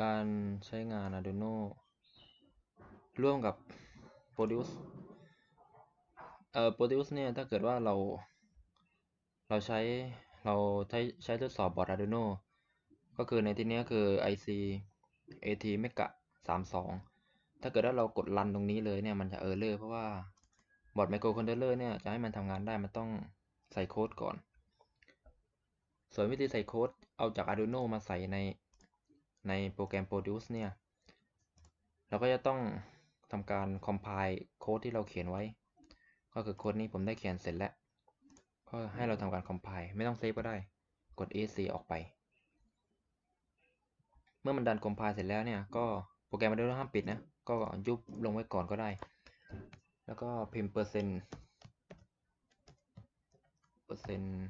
การใช้งาน Arduino ร่วมกับ Produce เอ่อ Produce เนี่ย ถ้าเกิดว่าเรา เราใช้ เราใช้ใช้ทดสอบบอร์ด Arduino ก็คือในที่นี้คือ IC AT Mega 32 ถ้าเกิดว่าเรากดรันตรงนี้เลยเนี่ย มันจะเออร์เลอร์เพราะว่าบอร์ดไมโครคอนโทรลเลอร์เนี่ย จะให้มันทำงานได้ มันต้องใส่โค้ดก่อน ส่วนวิธีใส่โค้ด เอาจาก Arduino มาใส่ใน ในโปรแกรม Produce เนี่ย เราก็จะต้องทำการ compile โค้ดที่เราเขียนไว้ ก็คือโค้ดนี้ผมได้เขียนเสร็จแล้ว ก็ให้เราทำการ compile ไม่ต้องเซฟก็ได้ กด ESC ออกไป เมื่อมันดัน compile เสร็จแล้วเนี่ย ก็โปรแกรม Arduino ห้ามปิดนะ ก็ยุบลงไว้ก่อนก็ได้ แล้วก็พิมพ์เปอร์เซ็นต์เปอร์เซ็นต์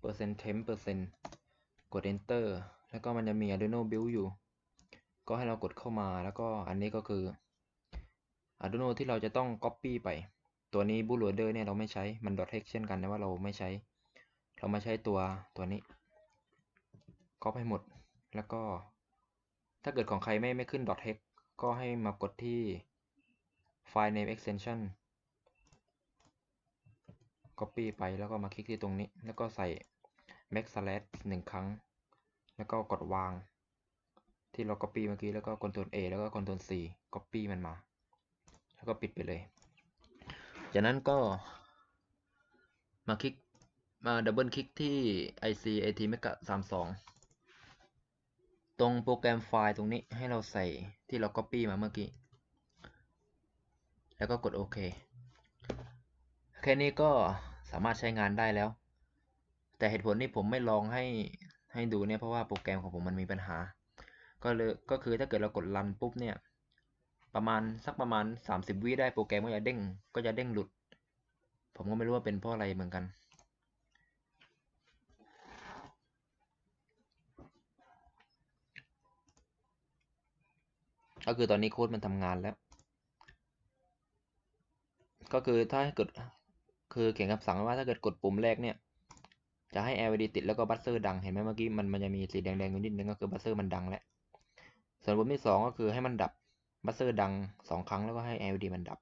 เปอร์เซ็นต์เทมเปอร์เซ็นต์กด enter แล้วก็มันจะมี Arduino build อยู่ ก็ให้เรากดเข้ามาแล้วก็อันนี้ก็คือ Arduino ที่เราจะต้อง copy ไป ตัวนี้ bootloader เนี่ยเราไม่ใช้มัน .hex เช่นกันนะว่าเราไม่ใช้ เรามาใช้ตัวตัวนี้ copy ให้หมด แล้วก็ ถ้าเกิดของใครไม่ไม่ขึ้น .hex ก็ให้มากดที่ file name extension copy ไปแล้วก็มาคลิกที่ตรงนี้ แล้วก็ใส่ backslash หนึ่งครั้ง แล้วก็กดวาง ที่เรา copy เมื่อกี้แล้วก็ Ctrl A แล้วก็ Ctrl C copy มันมา แล้วก็ปิดไปเลย จากนั้นก็มาคลิกมาดับเบิลคลิกที่ IC AT Mega 32 ตรงโปรแกรมไฟล์ตรงนี้ให้เราใส่ที่เรา copy มาเมื่อกี้ แล้วก็กดโอเค แค่นี้ก็สามารถใช้งานได้แล้ว แต่เหตุผลที่ผมไม่ลองให้ ให้ดูเนี่ยเพราะว่าโปรแกรมของผมมันมีปัญหา ก็เลยก็คือถ้าเกิดเรากดรันปุ๊บเนี่ยประมาณสักประมาณ 30 วิได้โปรแกรมก็จะเด้งก็จะเด้งหลุด ผมก็ไม่รู้ว่าเป็นเพราะอะไรเหมือนกัน ก็คือตอนนี้โค้ดมันทำงานแล้ว ก็คือถ้าให้กดคือเขียนคำสั่งไว้ว่าถ้าเกิดกดปุ่มแรกเนี่ย จะให้ LED ติดแล้วก็บัสเซอร์ดัง เห็นไหมเมื่อกี้มันมันจะมีสีแดงๆอยู่นิดนึงก็คือบัสเซอร์มันดังแล้ว ส่วนปุ่มที่สองก็คือให้มันดับบัสเซอร์ดังสองครั้งแล้วก็ให้ LED มันดับ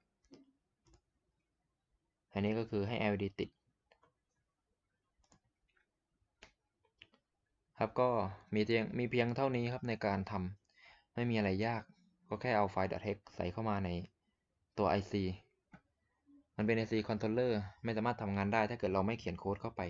อันนี้ก็คือให้ LED ติด ครับก็มีเพียงมีเพียงเท่านี้ครับในการทำไม่มีอะไรยาก ก็แค่เอาไฟล์ .hex ใส่เข้ามาในตัว IC มันเป็น IC controller ไม่สามารถทำงานได้ถ้าเกิดเราไม่เขียนโค้ดเข้าไป